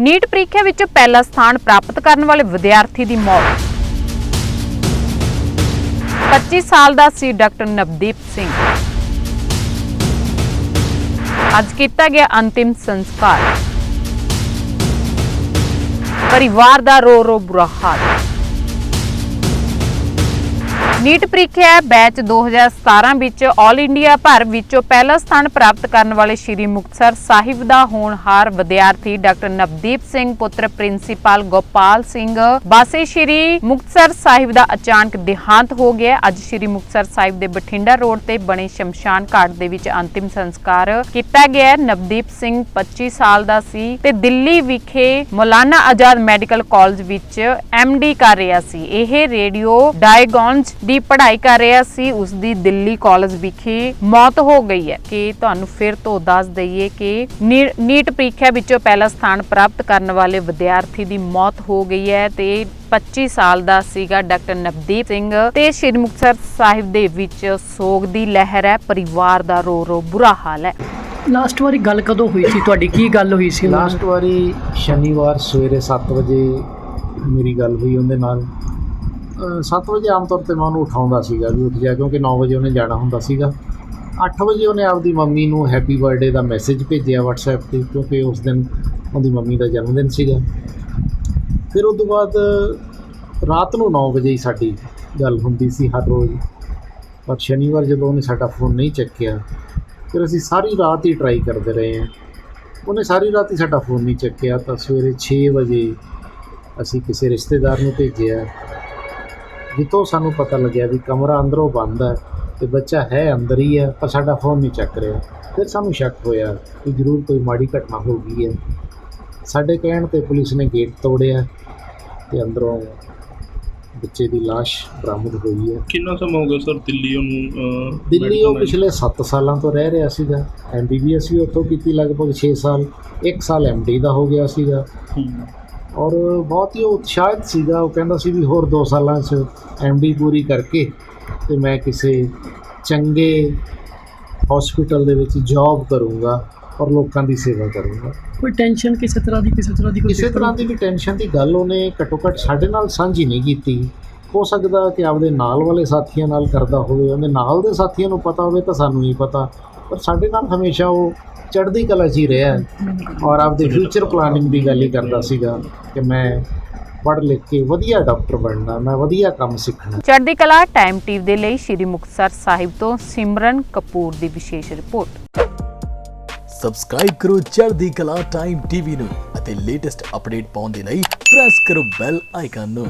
NEET ਪ੍ਰੀਖਿਆ ਵਿੱਚ ਪਹਿਲਾ ਸਥਾਨ ਪ੍ਰਾਪਤ ਕਰਨ ਵਾਲੇ ਵਿਦਿਆਰਥੀ ਦੀ ਮੌਤ। 25 ਸਾਲ ਦਾ ਸੀ ਡਾਕਟਰ ਨਵਦੀਪ ਸਿੰਘ। ਅੱਜ ਕੀਤਾ ਗਿਆ ਅੰਤਿਮ ਸੰਸਕਾਰ। ਪਰਿਵਾਰ ਦਾ ਰੋ ਰੋ ਬੁਰਾ ਹਾਲ। ਨੀਟ ਪ੍ਰੀਖਿਆ ਬੈਚ 2017 ਵਿੱਚ ਆਲ ਇੰਡੀਆ ਭਰ ਵਿੱਚੋਂ ਪਹਿਲਾ ਸਥਾਨ ਪ੍ਰਾਪਤ ਕਰਨ ਵਾਲੇ ਸ਼੍ਰੀ ਮੁਕਤਸਰ ਸਾਹਿਬ ਦਾ ਹੋਣਹਾਰ ਵਿਦਿਆਰਥੀ ਡਾਕਟਰ ਨਵਦੀਪ ਸਿੰਘ, ਪੁੱਤਰ ਪ੍ਰਿੰਸੀਪਲ ਗੋਪਾਲ ਸਿੰਘ ਬਾਸੇ ਸ਼੍ਰੀ ਮੁਕਤਸਰ ਸਾਹਿਬ ਦਾ ਅਚਾਨਕ ਦੇਹਾਂਤ ਹੋ ਗਿਆ ਅੱਜ ਸ਼੍ਰੀ ਮੁਕਤਸਰ ਸਾਹਿਬ ਦੇ ਬਠਿੰਡਾ ਰੋਡ ਤੇ ਬਣੇ ਸ਼ਮਸ਼ਾਨ ਘਾਟ ਦੇ ਵਿੱਚ ਅੰਤਿਮ ਸੰਸਕਾਰ ਕੀਤਾ ਗਿਆ ਨਵਦੀਪ ਸਿੰਘ 25 ਸਾਲ ਦਾ ਸੀ ਤੇ ਦਿੱਲੀ ਵਿਖੇ ਮੌਲਾਨਾ ਆਜ਼ਾਦ ਮੈਡੀਕਲ ਕਾਲਜ ਵਿੱਚ ਡੀ ਕਰ ਰਿਹਾ ਸੀ। ਇਹ ਰੇਡੀਓ ਡਾਇਗੋਨਜ ਦੀ ਪੜ੍ਹਾਈ ਕਰ ਰਿਹਾ ਸੀ ਉਸ ਦੀ ਦਿੱਲੀ ਕਾਲਜ ਵਿਖੇ ਮੌਤ ਹੋ ਗਈ ਹੈ। ਕਿ ਤੁਹਾਨੂੰ ਫਿਰ ਤੋਂ ਦੱਸ ਦਈਏ ਕਿ ਨੀਟ ਪ੍ਰੀਖਿਆ ਵਿੱਚੋਂ ਪਹਿਲਾ ਸਥਾਨ ਪ੍ਰਾਪਤ ਕਰਨ ਵਾਲੇ ਵਿਦਿਆਰਥੀ ਦੀ ਮੌਤ ਹੋ ਗਈ ਹੈ ਤੇ 25 ਸਾਲ ਦਾ ਸੀਗਾ ਡਾਕਟਰ ਨਵਦੀਪ ਸਿੰਘ ਤੇ ਸ਼੍ਰੀ ਮੁਕਤਸਰ ਸਾਹਿਬ ਦੇ ਵਿੱਚ ਸੋਗ ਦੀ ਲਹਿਰ ਹੈ ਪਰਿਵਾਰ ਦਾ ਰੋ ਰੋ ਬੁਰਾ ਹਾਲ ਹੈ। ਲਾਸਟ ਵਾਰੀ ਗੱਲ ਕਦੋਂ ਹੋਈ ਸੀ? ਤੁਹਾਡੀ ਕੀ ਗੱਲ ਹੋਈ ਸੀ? ਲਾਸਟ ਵਾਰੀ ਸ਼ਨੀਵਾਰ ਸਵੇਰੇ 7 ਵਜੇ ਮੇਰੀ ਗੱਲ ਹੋਈ ਉਹਦੇ ਨਾਲ। 7 ਵਜੇ ਆਮ ਤੌਰ ਤੇ ਮੈਂ ਉਹਨੂੰ ਉਠਾਉਂਦਾ ਸੀਗਾ ਵੀ ਉੱਠ ਜਾ, ਕਿਉਂਕਿ 9 ਵਜੇ ਉਹਨੇ ਜਾਣਾ ਹੁੰਦਾ ਸੀਗਾ। 8 ਵਜੇ ਉਹਨੇ ਆਪਦੀ ਮੰਮੀ ਨੂੰ ਹੈਪੀ ਬਰਥਡੇ ਦਾ ਮੈਸੇਜ ਭੇਜਿਆ WhatsApp ਤੇ, ਕਿਉਂਕਿ ਉਸ ਦਿਨ ਉਹਦੀ ਮੰਮੀ ਦਾ ਜਨਮ ਦਿਨ ਸੀਗਾ। ਫਿਰ ਉਸ ਤੋਂ ਬਾਅਦ ਰਾਤ ਨੂੰ 9 ਵਜੇ ਹੀ ਸਾਡੀ ਗੱਲ ਹੁੰਦੀ ਸੀ ਹਰ ਰੋਜ਼। ਪਰ ਸ਼ਨੀਵਾਰ ਜਦੋਂ ਉਹਨੇ ਸਾਡਾ ਫੋਨ ਨਹੀਂ ਚੱਕਿਆ, ਫਿਰ ਅਸੀਂ ਸਾਰੀ ਰਾਤ ਹੀ ਟਰਾਈ ਕਰਦੇ ਰਹੇ ਹਾਂ। ਉਹਨੇ ਸਾਰੀ ਰਾਤ ਹੀ ਸਾਡਾ ਫੋਨ ਨਹੀਂ ਚੱਕਿਆ, ਤਾਂ ਸਵੇਰੇ 6 ਵਜੇ ਅਸੀਂ ਕਿਸੇ ਰਿਸ਼ਤੇਦਾਰ ਨੂੰ ਭੇਜਿਆ। ਜਿੱਥੋਂ ਸਾਨੂੰ ਪਤਾ ਲੱਗਿਆ ਵੀ ਕਮਰਾ ਅੰਦਰੋਂ ਬੰਦ ਹੈ ਤੇ ਬੱਚਾ ਹੈ ਅੰਦਰ ਹੀ ਹੈ ਪਰ ਸਾਡਾ ਫੋਨ ਨਹੀਂ ਚੱਕ ਰਿਹਾ। ਫਿਰ ਸਾਨੂੰ ਸ਼ੱਕ ਹੋਇਆ ਕਿ ਜ਼ਰੂਰ ਕੋਈ ਮਾੜੀ ਘਟਨਾ ਹੋ ਗਈ ਹੈ। ਸਾਡੇ ਕਹਿਣ ਤੇ ਪੁਲਿਸ ਨੇ ਗੇਟ ਤੋੜਿਆ ਤੇ ਅੰਦਰੋਂ ਬੱਚੇ ਦੀ ਲਾਸ਼ ਬਰਾਮਦ ਹੋਈ ਹੈ। ਕਿੰਨਾ ਸਮਾਂ ਹੋ ਗਿਆ ਸਰ ਦਿੱਲੀ ਉਹਨੂੰ ਦਿੱਲੀ ਉਹ ਪਿਛਲੇ 7 ਸਾਲਾਂ ਤੋਂ ਰਹਿ ਰਿਹਾ ਸੀਗਾ। ਐਮਬੀਬੀਐਸ ਵੀ ਉੱਥੋਂ ਕੀਤੀ ਲਗਭਗ 6 ਸਾਲ 1 ਸਾਲ ਐਮਡੀ ਦਾ ਹੋ ਗਿਆ ਸੀਗਾ। ਔਰ ਬਹੁਤ ਹੀ ਉਹ ਉਤਸ਼ਾਹਿਤ ਸੀਗਾ। ਉਹ ਕਹਿੰਦਾ ਸੀ ਵੀ ਹੋਰ 2 ਸਾਲਾਂ 'ਚ ਐਮਡੀ ਪੂਰੀ ਕਰਕੇ ਤੇ ਮੈਂ ਕਿਸੇ ਚੰਗੇ ਹਸਪੀਟਲ ਦੇ ਵਿੱਚ ਜੌਬ ਕਰੂੰਗਾ ਔਰ ਲੋਕਾਂ ਦੀ ਸੇਵਾ ਕਰੂੰਗਾ। ਕੋਈ ਟੈਨਸ਼ਨ ਕਿਸੇ ਤਰ੍ਹਾਂ ਦੀ ਕਿਸੇ ਤਰ੍ਹਾਂ ਦੀ ਕਿਸੇ ਤਰ੍ਹਾਂ ਦੀ ਵੀ ਟੈਨਸ਼ਨ ਦੀ ਗੱਲ ਉਹਨੇ ਘੱਟੋ ਘੱਟ ਸਾਡੇ ਨਾਲ ਸਾਂਝੀ ਨਹੀਂ ਕੀਤੀ। ਹੋ ਸਕਦਾ ਕਿ ਆਪਦੇ ਨਾਲ ਵਾਲੇ ਸਾਥੀਆਂ ਨਾਲ ਕਰਦਾ ਹੋਵੇ ਉਹਦੇ ਨਾਲ ਦੇ ਸਾਥੀਆਂ ਨੂੰ ਪਤਾ ਹੋਵੇ ਤਾਂ ਸਾਨੂੰ ਨਹੀਂ ਪਤਾ। ਪਰ ਸਾਡੇ ਨਾਲ ਹਮੇਸ਼ਾ ਉਹ ਚੜ੍ਹਦੀ ਕਲਾ 'ਚ ਹੀ ਰਿਹਾ ਹੈ। ਔਰ ਆਪਦੇ ਫਿਊਚਰ ਪਲਾਨਿੰਗ ਦੀ ਗੱਲ ਹੀ ਕਰਦਾ ਸੀਗਾ ਕਿ ਮੈਂ ਪੜ੍ਹ ਲਿਖ ਕੇ ਵਧੀਆ ਡਾਕਟਰ ਬਣਨਾ ਮੈਂ ਵਧੀਆ ਕੰਮ ਸਿੱਖਣਾ। ਚੜ੍ਹਦੀ ਕਲਾ ਟਾਈਮ ਟੀਵੀ ਦੇ ਲਈ ਸ਼੍ਰੀ ਮੁਕਤਸਰ ਸਾਹਿਬ ਤੋਂ ਸਿਮਰਨ ਕਪੂਰ ਦੀ ਵਿਸ਼ੇਸ਼ ਰਿਪੋਰਟ। ਸਬਸਕ੍ਰਾਈਬ ਕਰੋ ਚੜ੍ਹਦੀ ਕਲਾ ਟਾਈਮ ਟੀਵੀ ਨੂੰ ਅਤੇ ਲੇਟੈਸਟ ਅਪਡੇਟ ਪਾਉਣ ਦੇ ਲਈ ਪ੍ਰੈਸ ਕਰੋ ਬੈਲ ਆਈਕਨ ਨੂੰ।